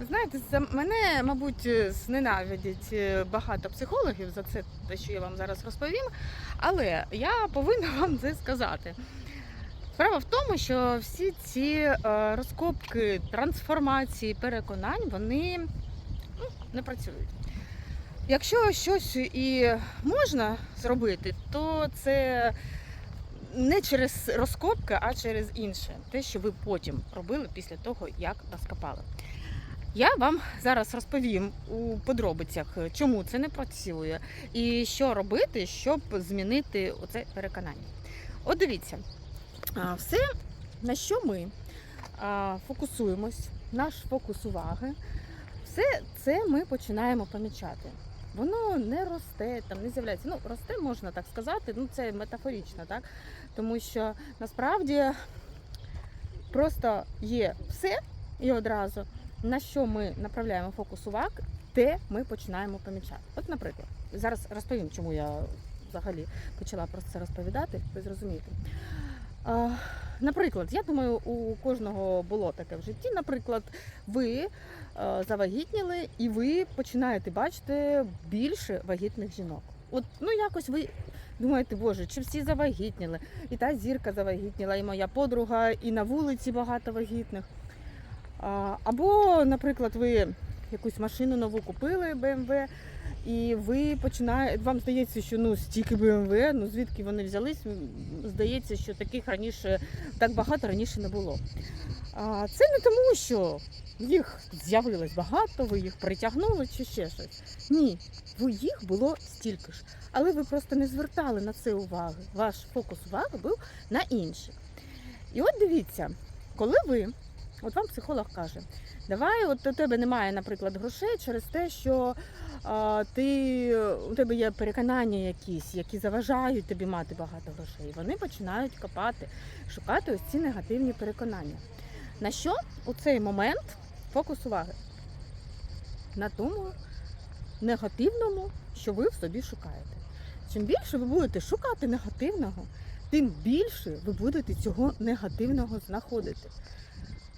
Знаєте, за мене, мабуть, зненавидять е, багато психологів за це, те, що я вам зараз розповім. Але я повинна вам це сказати. Справа в тому, що всі ці е, розкопки, трансформації, переконань, вони ну, не працюють. Якщо щось і можна зробити, то це не через розкопки, а через інше. Те, що ви потім робили після того, як розкопали. Я вам зараз розповім у подробицях, чому це не працює, і що робити, щоб змінити оце переконання. От дивіться, все, на що ми фокусуємось, наш фокус уваги, все це ми починаємо помічати. Воно не росте, там не з'являється. Ну, росте, можна так сказати, ну це метафорично, так? Тому що насправді просто є все і одразу на що ми направляємо фокус уваги, те ми починаємо помічати. От, наприклад, зараз розповім, чому я взагалі почала про це розповідати, ви зрозумієте. Наприклад, я думаю, у кожного було таке в житті. Наприклад, ви е, завагітніли і ви починаєте бачити більше вагітних жінок. От ну якось ви думаєте, боже, чи всі завагітніли? І та зірка завагітніла, і моя подруга, і на вулиці багато вагітних. Або, наприклад, ви якусь машину нову купили BMW, і ви починаєте, вам здається, що ну стільки BMW, ну звідки вони взялись, здається, що таких раніше так багато раніше не було. А, Це не тому, що їх з'явилось багато, ви їх притягнули чи ще щось. Ні, їх було стільки ж. Але ви просто не звертали на це уваги. Ваш фокус уваги був на інших. І от дивіться, коли ви От вам психолог каже, давай, от у тебе немає, наприклад, грошей через те, що а, ти, у тебе є переконання якісь, які заважають тобі мати багато грошей. Вони починають копати, шукати ось ці негативні переконання. На що у цей момент фокус уваги? На тому негативному, що ви в собі шукаєте. Чим більше ви будете шукати негативного, тим більше ви будете цього негативного знаходити.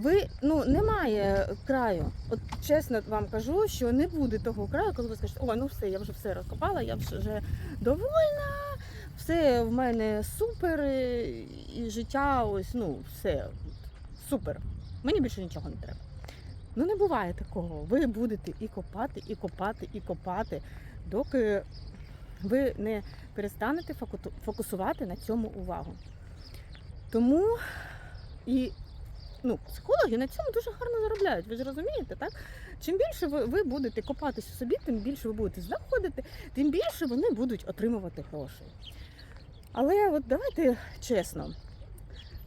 Ви ну немає краю. От чесно вам кажу, що не буде того краю, коли ви скажете, ой, ну все, я вже все розкопала, я вже довольна, все в мене супер, і життя ось, ну, все супер. Мені більше нічого не треба. Ну не буває такого. Ви будете і копати, і копати, і копати, доки ви не перестанете фокусувати на цьому увагу. Тому і ну, психологи на цьому дуже гарно заробляють. Ви ж розумієте, так? Чим більше ви, ви будете копатись у собі, тим більше ви будете знаходити, тим більше вони будуть отримувати грошей. Але от давайте чесно,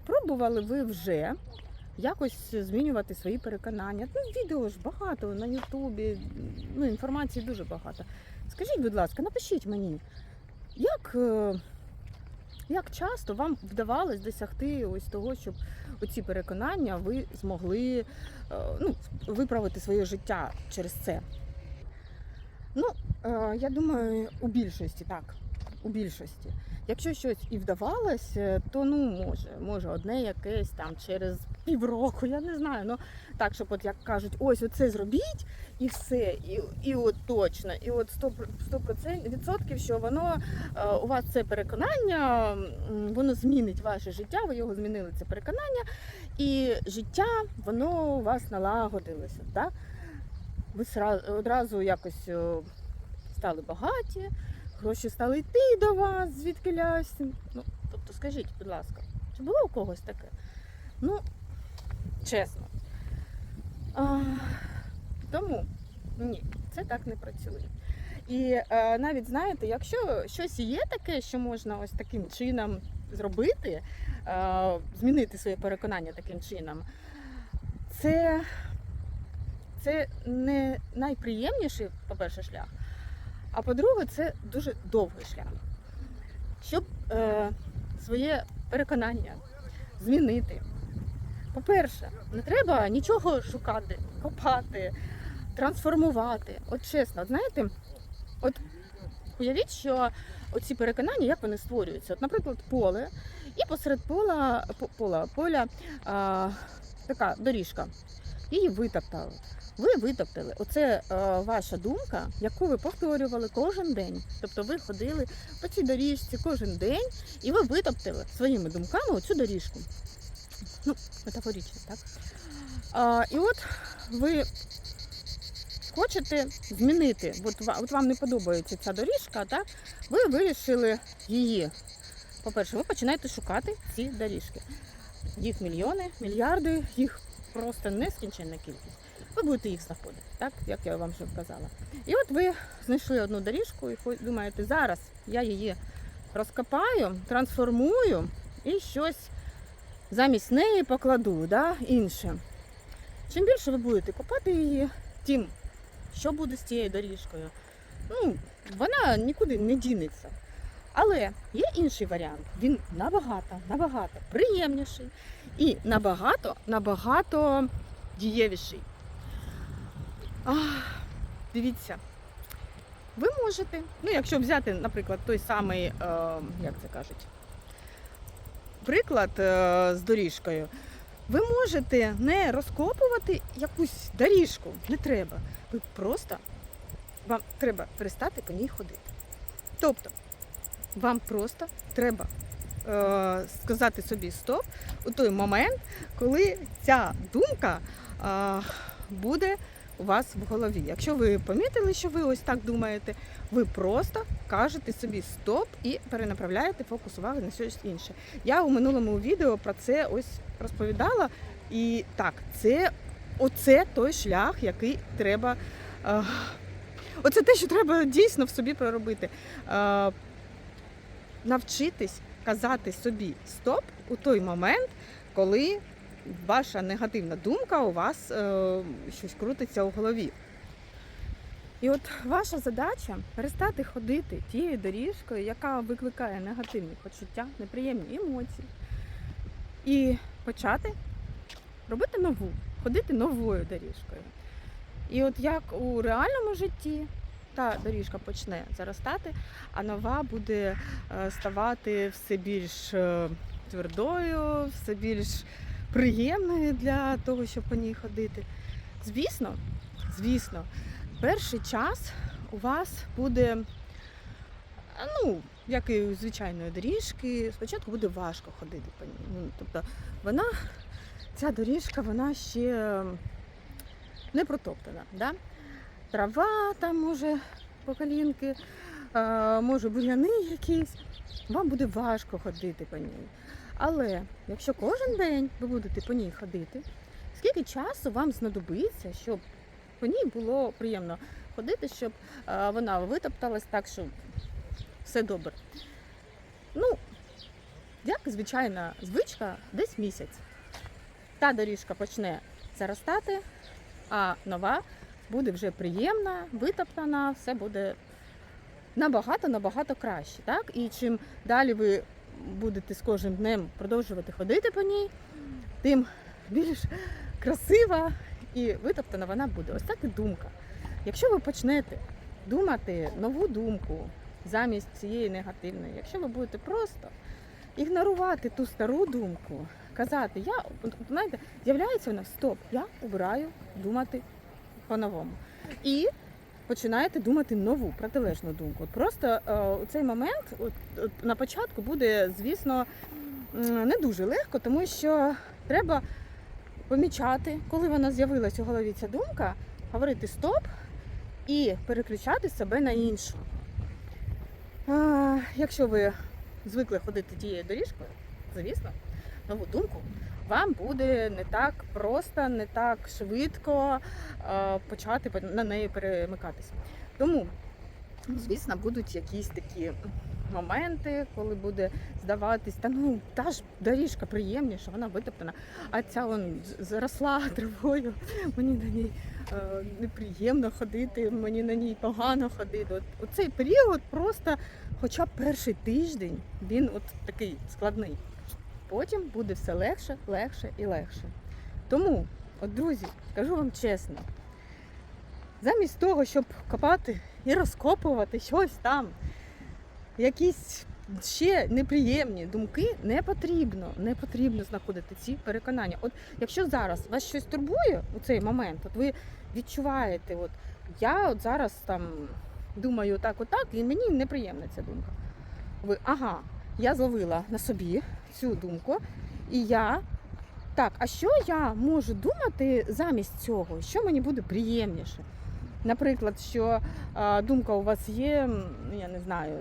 пробували ви вже якось змінювати свої переконання. Ну, відео ж багато на Ютубі, ну, інформації дуже багато. Скажіть, будь ласка, напишіть мені, як. Як часто вам вдавалось досягти ось того, щоб оці переконання ви змогли е, ну, виправити своє життя через це? Ну, е, я думаю, у більшості так. У більшості. Якщо щось і вдавалось, е, то ну може, може одне якесь там через півроку, я не знаю. Ну так, щоб от як кажуть, ось оце зробіть і все, і, і от точно, і от 100%, 100% відсотків, що воно е, у вас це переконання, воно змінить ваше життя, ви його змінили це переконання, і життя воно у вас налагодилося. Так? Ви одразу якось е, стали багаті, гроші стали йти до вас, звідки лясь. Ну, тобто, скажіть, будь ласка, чи було у когось таке? Ну, чесно. А, тому ні, це так не працює. І е, навіть знаєте, якщо щось є таке, що можна ось таким чином зробити, е, змінити своє переконання таким чином, це, це не найприємніший, по-перше, шлях. А по-друге, це дуже довгий шлях. Щоб е, своє переконання змінити. По-перше, не треба нічого шукати, копати, трансформувати. От чесно, знаєте, от уявіть, що оці переконання, як вони створюються. От, наприклад, поле, і посеред пола, пола, поля а, така доріжка. її витоптали. Ви витоптали. Оце е, ваша думка, яку ви повторювали кожен день. Тобто ви ходили по цій доріжці кожен день, і ви витоптали своїми думками оцю доріжку. Ну, метафорично, так? А, і от ви хочете змінити, от, от вам не подобається ця доріжка, так? ви вирішили її. По-перше, ви починаєте шукати ці доріжки. Їх мільйони, мільярди, їх просто нескінченна кількість. Ви будете їх знаходити, так як я вам вже вказала. І от ви знайшли одну доріжку і думаєте, зараз я її розкопаю, трансформую і щось замість неї покладу, да, інше. Чим більше ви будете копати її, тим що буде з цією доріжкою. Ну, вона нікуди не дінеться. Але є інший варіант. Він набагато, набагато приємніший і набагато, набагато дієвіший. Ах, дивіться, ви можете, ну якщо взяти, наприклад, той самий, е, як це кажуть, приклад е, з доріжкою, ви можете не розкопувати якусь доріжку, не треба. Ви просто вам треба перестати по ній ходити. Тобто, вам просто треба е, сказати собі стоп у той момент, коли ця думка е, буде у вас в голові. Якщо ви помітили, що ви ось так думаєте, ви просто кажете собі стоп і перенаправляєте фокус уваги на щось інше. Я у минулому відео про це ось розповідала. І так, це оце той шлях, який треба. Е, оце те, що треба дійсно в собі проробити. Е, навчитись казати собі стоп у той момент, коли ваша негативна думка у вас е, щось крутиться у голові. І от ваша задача перестати ходити тією доріжкою, яка викликає негативні почуття, неприємні емоції, і почати робити нову, ходити новою доріжкою. І от як у реальному житті та доріжка почне заростати, а нова буде е, ставати все більш е, твердою, все більш приємною для того, щоб по ній ходити. Звісно, звісно, перший час у вас буде, ну, як і у звичайної доріжки, спочатку буде важко ходити по ній. Ну, тобто вона, ця доріжка, вона ще не протоптана. Да? Трава там може по колінки, може бур'яни якісь. Вам буде важко ходити по ній. Але якщо кожен день ви будете по ній ходити, скільки часу вам знадобиться, щоб по ній було приємно ходити, щоб е, вона витопталась так, щоб все добре. Ну, як звичайна звичка, десь місяць. Та доріжка почне заростати, а нова буде вже приємна, витоптана, все буде набагато-набагато краще. Так? І чим далі ви будете з кожним днем продовжувати ходити по ній, тим більш красива і витоптана вона буде. Ось так і думка. Якщо ви почнете думати нову думку замість цієї негативної, якщо ви будете просто ігнорувати ту стару думку, казати, я знаєте, з'являється нас стоп, я обираю думати по-новому. І починаєте думати нову протилежну думку. От просто е, у цей момент, от, от на початку буде, звісно, не дуже легко, тому що треба помічати, коли вона з'явилась у голові ця думка, говорити стоп і переключати себе на іншу. А, якщо ви звикли ходити тією доріжкою, звісно, нову думку вам буде не так просто, не так швидко е, почати по- на неї перемикатися. Тому, звісно, будуть якісь такі моменти, коли буде здаватись, та ну та ж доріжка приємніша, вона витоптана, а ця вон заросла травою, мені на ній е, неприємно ходити, мені на ній погано ходити. От, от цей період просто, хоча б перший тиждень, він от такий складний. Потім буде все легше, легше і легше. Тому, от друзі, скажу вам чесно, замість того, щоб копати і розкопувати щось там, якісь ще неприємні думки не потрібно. Не потрібно знаходити ці переконання. От якщо зараз вас щось турбує у цей момент, от ви відчуваєте, от я от зараз там думаю так, отак, і мені неприємна ця думка. Ви ага, я зловила на собі цю думку, і я. Так, а що я можу думати замість цього? Що мені буде приємніше? Наприклад, що а, думка у вас є, м, я не знаю,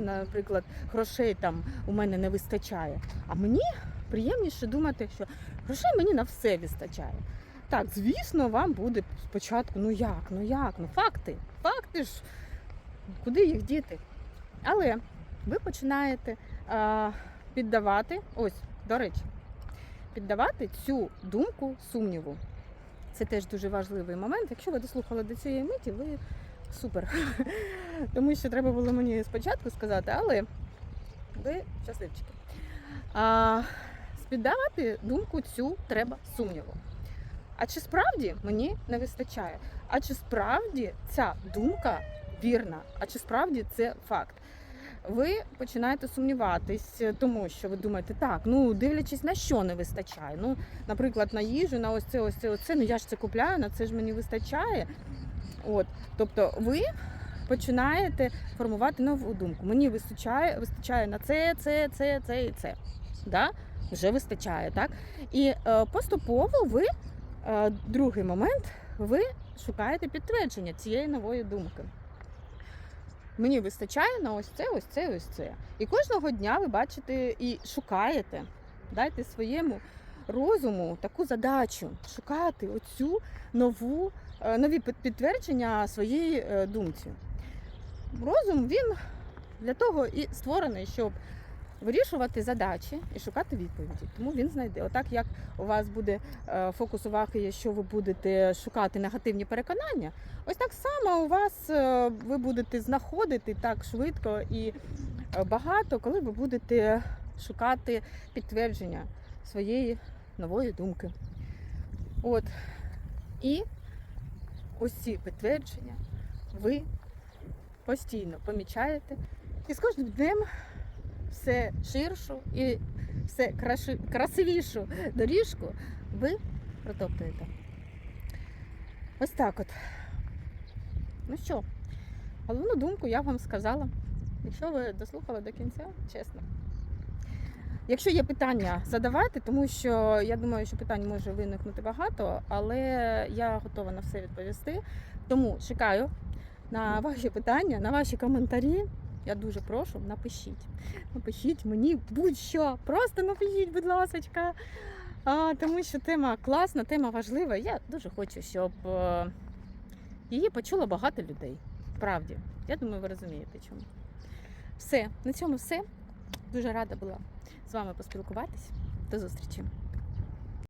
наприклад, грошей там у мене не вистачає. А мені приємніше думати, що грошей мені на все вистачає. Так, звісно, вам буде спочатку, ну як, ну як, ну факти, факти ж, куди їх діти? Але ви починаєте а, піддавати, ось, до речі, піддавати цю думку сумніву. Це теж дуже важливий момент. Якщо ви дослухали до цієї миті, ви супер. Тому що треба було мені спочатку сказати, але ви щасливчики. А, піддавати думку цю треба сумніву. А чи справді мені не вистачає? А чи справді ця думка вірна? А чи справді це факт? Ви починаєте сумніватись, тому що ви думаєте, так, ну дивлячись на що не вистачає. Ну, наприклад, на їжу, на ось це, ось це, ось це, ну я ж це купляю, на це ж мені вистачає. От, тобто ви починаєте формувати нову думку. Мені вистачає, вистачає на це, це, це, це і це. Да? Вже вистачає, так? І е, поступово ви, е, другий момент, ви шукаєте підтвердження цієї нової думки. Мені вистачає на ось це, ось це, ось це. І кожного дня ви бачите і шукаєте. Дайте своєму розуму таку задачу шукати оцю нову, е, нові підтвердження своєї е, думці. Розум він для того і створений, щоб вирішувати задачі і шукати відповіді. Тому він знайде. Отак, як у вас буде е, фокус уваги, якщо ви будете шукати негативні переконання, ось так само у вас е, ви будете знаходити так швидко і е, багато, коли ви будете шукати підтвердження своєї нової думки. От. І ось ці підтвердження ви постійно помічаєте. І з кожним днем все ширшу і все красивішу доріжку ви протоптуєте. Ось так от. Ну що, головну думку я вам сказала. Якщо ви дослухали до кінця, чесно. Якщо є питання, задавайте, тому що я думаю, що питань може виникнути багато, але я готова на все відповісти. Тому чекаю на ваші питання, на ваші коментарі. Я дуже прошу, напишіть. Напишіть мені будь-що. Просто напишіть, будь ласка. Тому що тема класна, тема важлива. Я дуже хочу, щоб е, її почуло багато людей. Справді. Я думаю, ви розумієте чому. Все, на цьому все. Дуже рада була з вами поспілкуватись. До зустрічі.